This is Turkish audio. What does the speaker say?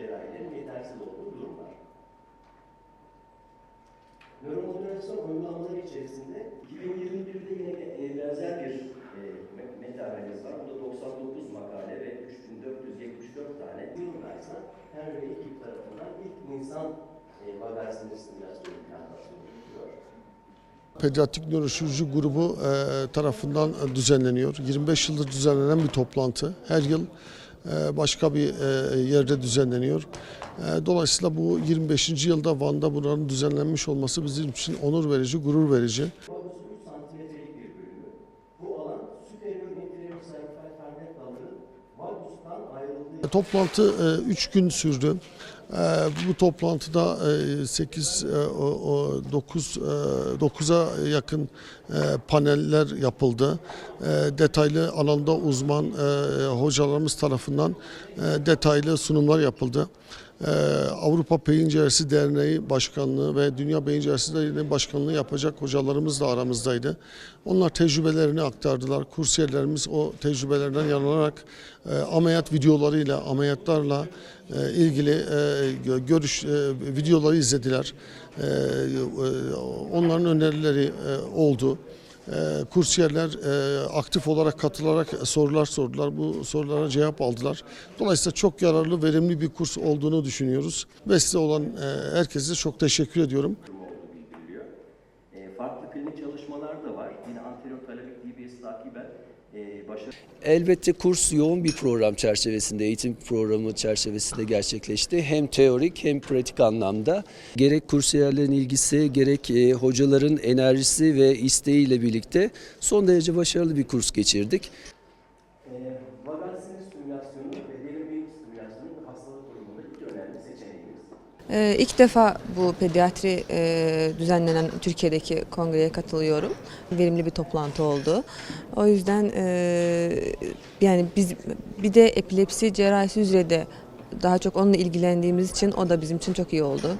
cerrahilerin yetersiz olduğu durumlar. Nöromodülasyon uygulamaları içerisinde 2021'de yine e, benzer bir e, me- meta-analiz var. Bu da 99 makale ve 3474 tane Universal Henry ekip tarafından ilk insan e, vagal sinir stimülasyonu implantasyonu yapılıyor. Pediatrik nöroşirurji grubu e, tarafından e, düzenleniyor. 25 yıldır düzenlenen bir toplantı. Her yıl başka bir e, yerde düzenleniyor. E, Dolayısıyla bu 25. yılda Van'da buranın düzenlenmiş olması bizim için onur verici, gurur verici. Vagusu 3 santimetrelik bir bölümü. Bu alan superior inferior cervical fernet dalının vagustan ayrıldığı E, Toplantı 3 gün sürdü. E, Bu toplantıda 8 9 9'a yakın e, paneller yapıldı. E, Detaylı alanda uzman e, hocalarımız tarafından detaylı sunumlar yapıldı. E, Avrupa Beyin Cerrahisi Derneği Başkanlığı ve Dünya Beyin Cerrahisi Derneği Başkanlığı yapacak hocalarımız da aramızdaydı. Onlar tecrübelerini aktardılar. Kursiyerlerimiz o tecrübelerden yararlanarak e, ameliyat videolarıyla, ameliyatlarla e, ilgili e, gö- görüş videoları izlediler. Onların önerileri oldu. E, kursiyerler e, aktif olarak katılarak sorular sordular. Bu sorulara cevap aldılar. Dolayısıyla çok yararlı, verimli bir kurs olduğunu düşünüyoruz. Vesile olan e, herkese çok teşekkür ediyorum. durumu olduğu bildiriliyor. E, farklı klinik çalışmalar da var. Yine anterior talabik DBS takiben e, Elbette kurs yoğun bir program çerçevesinde, eğitim programı çerçevesinde gerçekleşti. Hem teorik hem pratik anlamda. Gerek kursiyerlerin ilgisi, gerek e, hocaların enerjisi ve isteğiyle birlikte son derece başarılı bir kurs geçirdik. E, Ee, İlk defa bu pediatri e, düzenlenen Türkiye'deki kongreye katılıyorum. Verimli bir toplantı oldu. O yüzden e, yani biz bir de epilepsi cerrahisi üzere de daha çok onunla ilgilendiğimiz için o da bizim için çok iyi oldu.